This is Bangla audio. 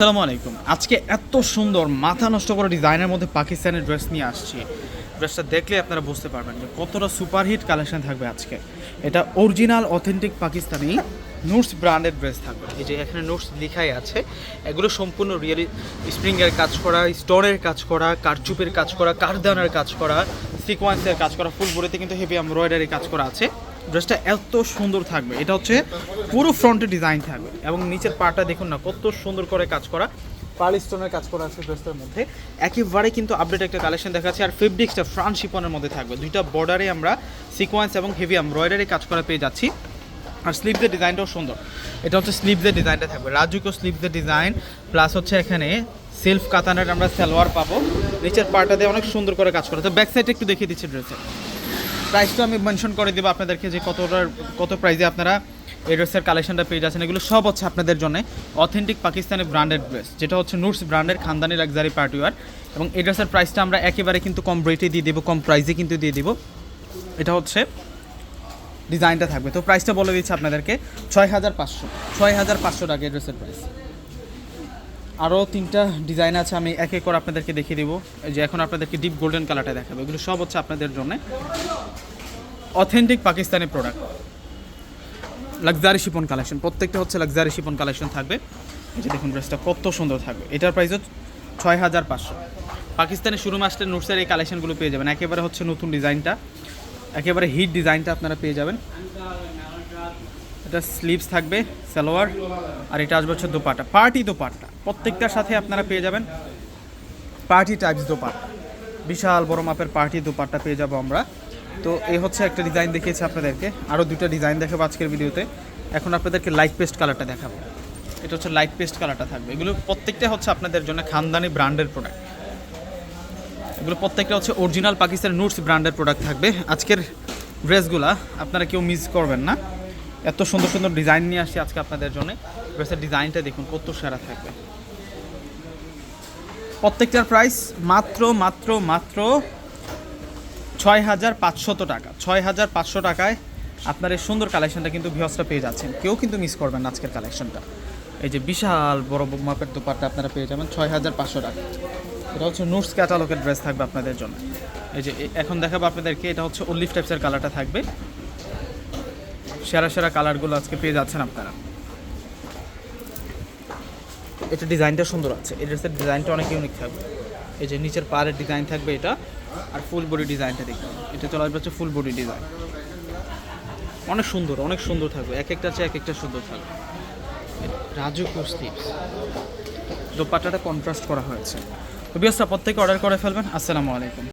আসসালামু আলাইকুম। আজকে এত সুন্দর মাথা নষ্ট করা ডিজাইনের মধ্যে পাকিস্তানের ড্রেস নিয়ে আসছি। ড্রেসটা দেখলে আপনারা বুঝতে পারবেন যে কতটা সুপারহিট কালেকশন থাকবে আজকে। এটা অরিজিনাল, অথেন্টিক পাকিস্তানি নোটস ব্র্যান্ডের ড্রেস থাকবে। এই যে এখানে নোটস লেখাই আছে। এগুলো সম্পূর্ণ রিয়েলি স্প্রিংয়ের কাজ করা, স্টোনের কাজ করা, কারচুপের কাজ করা, কারদানের কাজ করা, সিকোয়েন্সের কাজ করা, ফুল বডিতে কিন্তু হেভি এমব্রয়ডারি কাজ করা আছে। ড্রেসটা এত সুন্দর থাকবে। এটা হচ্ছে পুরো ফ্রন্টে ডিজাইন থাকবে। এবং নিচের পাটা দেখুন না, কত সুন্দর করে কাজ করা। পার্ল স্টোনের কাজ করা আছে ড্রেসটার মধ্যে। একেবারে কিন্তু আপডেট একটা কালেকশন দেখাচ্ছে। আর ফেব্রিক্সটা ফ্রান্ট শিপনের মধ্যে থাকবে। দুইটা বর্ডারে আমরা সিকোয়েন্স এবং হেভি এমব্রয়ডারি কাজ করা পেয়ে যাচ্ছি। আর স্লিভসের ডিজাইনটাও সুন্দর। এটা হচ্ছে স্লিভসের ডিজাইনটা থাকবে। রাজুকো স্লিভসের ডিজাইন প্লাস হচ্ছে এখানে সেলফ কাতানের আমরা সালোয়ার পাবো। নিচের পার্টটা দিয়ে অনেক সুন্দর করে কাজ করা। তো ব্যাক সাইডে একটু দেখিয়ে দিচ্ছি ড্রেসের প্রাইসটা আমি মেনশন করে দেবো আপনাদেরকে যে কতটার, কত প্রাইসে আপনারা এই ড্রেসের কালেকশনটা পেয়ে যাচ্ছেন। এগুলো সব হচ্ছে আপনাদের জন্য অথেন্টিক পাকিস্তানি ব্র্যান্ডেড ড্রেস যেটা হচ্ছে নুটস ব্র্যান্ডের খানদানি লাক্সারি পার্টিওয়ার এবং এই ড্রেসের প্রাইসটা আমরা একেবারে কিন্তু কম রেটে দিয়ে দেবো, কম প্রাইসে কিন্তু দিয়ে দেবো। এটা হচ্ছে ডিজাইনটা থাকবে। তো প্রাইসটা বলে দিচ্ছি আপনাদেরকে, ছয় হাজার পাঁচশো, ছয় হাজার পাঁচশো টাকা এই ড্রেসের প্রাইস আরও তিনটা ডিজাইন আছে, আমি এক এক করে আপনাদেরকে দেখিয়ে দেবো। যে এখন আপনাদেরকে ডিপ গোল্ডেন কালারটা দেখাবো। এগুলো সব হচ্ছে আপনাদের জন্য। Authentic Pakistani product luxury chiffon collection প্রত্যেকটা হচ্ছে লাক্সারি শিপন কালেকশন থাকবে। এই যে দেখুন ড্রেসটা কত সুন্দর থাকবে। এটার প্রাইস হচ্ছে ছয় হাজার পাঁচশো পাকিস্তানের শুরু মাস্টার নোটসের এই কালেকশনগুলো পেয়ে যাবেন। একেবারে হচ্ছে নতুন ডিজাইনটা। একেবারে হিট ডিজাইনটা আপনারা পেয়ে যাবেন। এটা স্লিভস থাকবে, সালোয়ার, আর এটা আসবে হচ্ছে দোপাটা পার্টি দোপাট্টা। প্রত্যেকটার সাথে আপনারা পেয়ে যাবেন পার্টি টাইপস দোপাট্টা। বিশাল বড় মাপের পার্টি দোপাট্টা পেয়ে যাব আমরা। তো এই হচ্ছে একটা ডিজাইন দেখিয়েছি আপনাদেরকে। আরও দুটো ডিজাইন দেখাবো আজকের ভিডিওতে। এখন আপনাদেরকে লাইট পেস্ট কালারটা দেখাবো। এটা হচ্ছে লাইট পেস্ট কালারটা থাকবে। এগুলো প্রত্যেকটা হচ্ছে আপনাদের জন্য খানদানি ব্র্যান্ডের প্রোডাক্ট এগুলো প্রত্যেকটা হচ্ছে অরিজিনাল পাকিস্তান নুটস ব্র্যান্ডের প্রোডাক্ট থাকবে। আজকের ড্রেসগুলা আপনারা কেউ মিস করবেন না। এত সুন্দর সুন্দর ডিজাইন নিয়ে আসছি আজকে আপনাদের জন্য। ড্রেসের ডিজাইনটা দেখুন, কত সেরা থাকবে। প্রত্যেকটার প্রাইস মাত্র মাত্র মাত্র ছয় হাজার পাঁচশত টাকা। ছয় হাজার পাঁচশো টাকায় আপনার এই সুন্দর কালেকশনটা কিন্তু ভিওসটা পেয়ে যাচ্ছেন। কেউ কিন্তু মিস করবেন আজকের কালেকশনটা এই যে বিশাল বড় মাপের দোপারটা আপনারা পেয়ে যাবেন ছয় হাজার পাঁচশো টাকা। এটা হচ্ছে নোটস ক্যাটালগের ড্রেস থাকবে আপনাদের জন্য। এই যে এখন দেখাবো আপনাদেরকে, এটা হচ্ছে অলিভ টাইপসের কালারটা থাকবে। সেরা সেরা কালারগুলো আজকে পেয়ে যাচ্ছেন আপনারা। এটা ডিজাইনটা সুন্দর আছে। এই ড্রেসের ডিজাইনটা অনেক ইউনিক থাকবে। এই যে নিচের পাড়ের ডিজাইন থাকবে এটা। আর ফুল বডি ডিজাইনটা দেখুন এটা চলে আসবে হচ্ছে ফুল বডি ডিজাইন অনেক সুন্দর অনেক সুন্দর থাকবে। এক একটা চেয়ে এক একটা সুন্দর থাকবে। রাজু কুস্তিপস দোপাট্টাটা কন্ট্রাস্ট করা হয়েছে। তো বিয়াসটা প্রত্যেকে অর্ডার করে ফেলবেন। আসসালামু আলাইকুম।